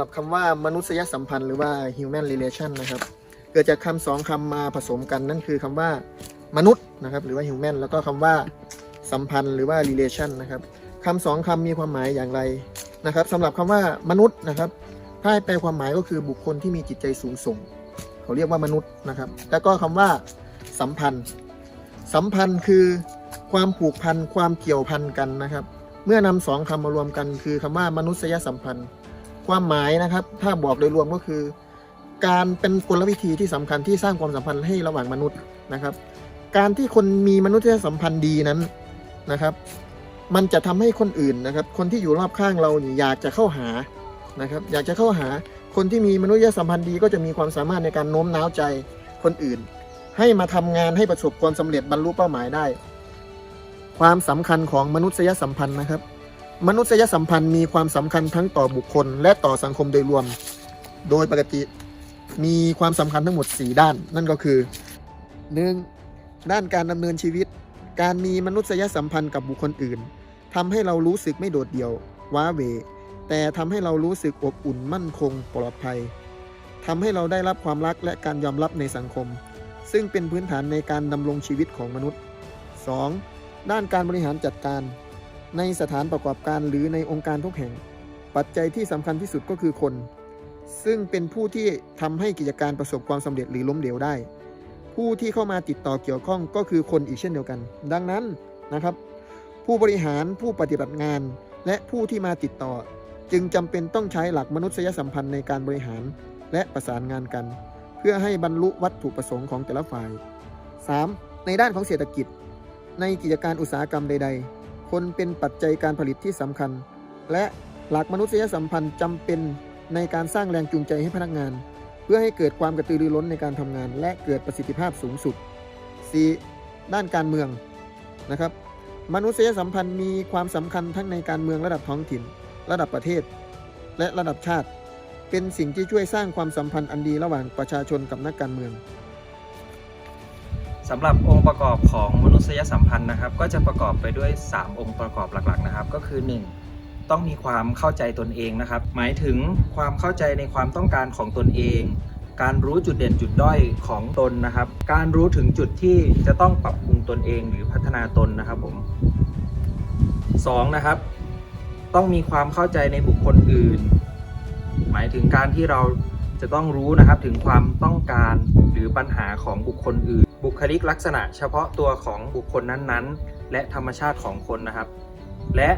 หรับคำว่ามนุษยสัมพันธ์หรือว่า human relation นะครับ เกิดจากคำสองคำมาผสมกันนั่นคือคำว่ามนุษย์นะครับหรือว่า human แล้วก็คำว่าสัมพันธ์หรือว่า relation นะครับคำสองคำมีความหมายอย่างไรนะครับสำหรับคำว่ามนุษย์นะครับถ้าให้แปลความหมายก็คือบุคคลที่มีจิตใจสูงส่ง เขาเรียกว่ามนุษย์นะครับ แล้วก็คำว่าสัมพันธ์ สัมพันธ์คือความผูกพันความเกี่ยวพันกันนะครับ เมื่อนำสองคำมารวมกัน คือคำว่ามนุษยสัมพันธ์ ความหมายนะครับ ถ้าบอกโดยรวมก็คือ การเป็นกลวิธีที่สำคัญที่สร้างความสัมพันธ์ให้ระหว่างมนุษย์นะครับ การที่คนมีมนุษยสัมพันธ์ดีนั้นนะครับ มันจะทำให้คนอื่นนะครับ คนที่อยู่รอบข้างเราเนี่ยอยากจะเข้าหานะครับ อยากจะเข้าหาคนที่มีมนุษยสัมพันธ์ดีก็จะมีความสามารถในการโน้มน้าวใจคนอื่น ให้มาทำงานให้ประสบความสำเร็จบรรลุเป้าหมายได้ ความสำคัญของมนุษยสัมพันธ์นะครับ มนุษยสัมพันธ์มีความสำคัญทั้งต่อบุคคล และต่อสังคมโดยรวม โดยปกติมีความสำคัญทั้งหมด 4 ด้าน นั่นก็คือ 1. ด้านการดำเนินชีวิต การมีมนุษยสัมพันธ์กับบุคคลอื่นทำให้เรารู้สึกไม่โดดเดี่ยวว้าเว แต่ทำให้เรารู้สึกอบอุ่นมั่นคงปลอดภัยทำให้เราได้รับความรักและการยอมรับในสังคม ซึ่งเป็นพื้นฐานในการดำรงชีวิตของมนุษย์ 2. ด้านการบริหารจัดการ ในสถานประกอบการหรือในองค์การทุกแห่ง ปัจจัยที่สำคัญที่สุดก็คือคน ซึ่งเป็นผู้ที่ทำให้กิจการประสบความสำเร็จหรือล้มเหลวได้ ผู้ที่เข้ามาติดต่อเกี่ยวข้องก็คือคนอีกเช่นเดียวกัน ดังนั้นนะครับ ผู้บริหารผู้ปฏิบัติงาน และผู้ที่มาติดต่อ จึงจำเป็นต้องใช้หลักมนุษยสัมพันธ์ในการบริหารและประสานงานกัน เพื่อให้บรรลุวัตถุประสงค์ของแต่ละฝ่าย 3. ในด้านของเศรษฐกิจ ในกิจการอุตสาหกรรมใด ๆ คนเป็นปัจจัยการผลิตที่สำคัญ และหลักมนุษยสัมพันธ์จำเป็นในการสร้างแรงจูงใจให้พนักงาน เพื่อให้เกิดความกระตือรือร้นในการทำงาน และเกิดประสิทธิภาพสูงสุด 4. ด้านการเมืองนะครับ มนุษยสัมพันธ์มีความสำคัญทั้งในการเมืองระดับท้องถิ่น ระดับประเทศ และระดับชาติ เป็นสิ่งที่ช่วยสร้างความสัมพันธ์อันดีระหว่างประชาชนกับนักการเมือง สำหรับองค์ประกอบของมนุษยสัมพันธ์นะครับ ก็จะประกอบไปด้วย 3 องค์ประกอบหลักๆนะครับ ก็คือ 1. ต้องมีความเข้าใจตนเองนะครับ หมายถึงความเข้าใจในความต้องการของตนเอง การรู้จุดเด่นจุดด้อยของตนนะครับ การรู้ถึงจุดที่จะต้องปรับปรุงตนเองหรือพัฒนาตนนะครับผม 2. นะครับ ต้องมีความเข้าใจในบุคคลอื่น หมายถึงการที่เราจะต้องรู้นะครับถึงความต้องการหรือปัญหาของบุคคลอื่น บุคลิกลักษณะเฉพาะตัวของบุคคลนั้นๆ และธรรมชาติของคนนะครับ และ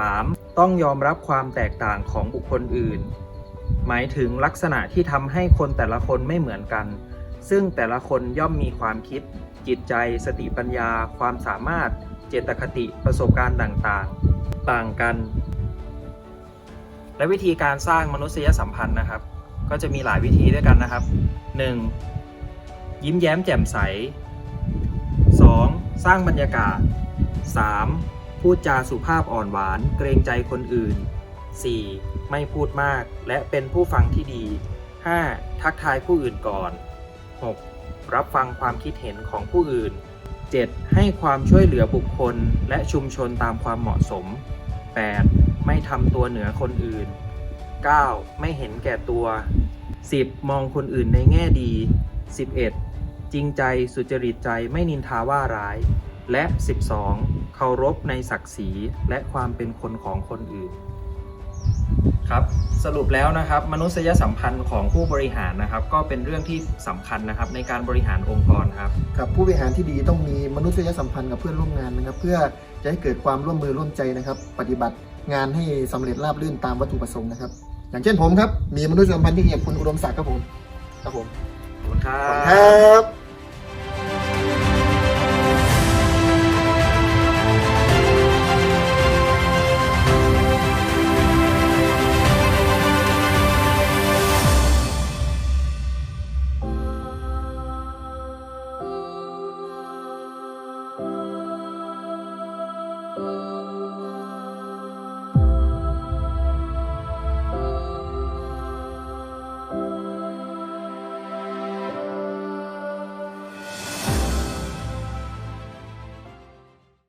3. ต้องยอมรับความแตกต่างของบุคคลอื่น หมายถึงลักษณะที่ทำให้คนแต่ละคนไม่เหมือนกัน ซึ่งแต่ละคนย่อมมีความคิด จิตใจ สติปัญญา ความสามารถ เจตคติประสบการณ์ต่างๆ ต่างกัน และวิธีการสร้างมนุษยสัมพันธ์นะครับ ก็จะมีหลายวิธีด้วยกันนะครับ 1. ยิ้มแย้มแจ่มใส 2. สร้างบรรยากาศ 3. พูดจาสุภาพอ่อนหวานเกรงใจคนอื่น 4. ไม่พูดมากและเป็นผู้ฟังที่ดี 5. ทักทายผู้อื่นก่อน 6. รับฟังความคิดเห็นของผู้อื่น 7. ให้ความช่วยเหลือบุคคลและชุมชนตามความเหมาะสม 8. ไม่ทำตัวเหนือคนอื่น 9. ไม่เห็นแก่ตัว 10. มองคนอื่นในแง่ดี 11. จริงใจสุจริตใจไม่นินทาว่าร้าย และ 12. เคารพในศักดิ์ศรีและความเป็นคนของคนอื่น ครับสรุปแล้วนะครับ มนุษยสัมพันธ์ของผู้บริหารนะครับ ก็เป็นเรื่องที่สำคัญนะครับในการบริหารองค์กรครับครับผู้บริหารที่ดีต้องมีมนุษยสัมพันธ์กับเพื่อนร่วมงานนะครับ เพื่อจะให้เกิดความร่วมมือร่วมใจนะครับ ปฏิบัติงานให้สำเร็จราบรื่นตามวัตถุประสงค์นะครับ อย่างเช่นผมครับ มีมนุษยสัมพันธ์ที่ดีกับคุณอุดมศักดิ์ครับผม ครับผมขอบคุณครัขอบคุณครับบ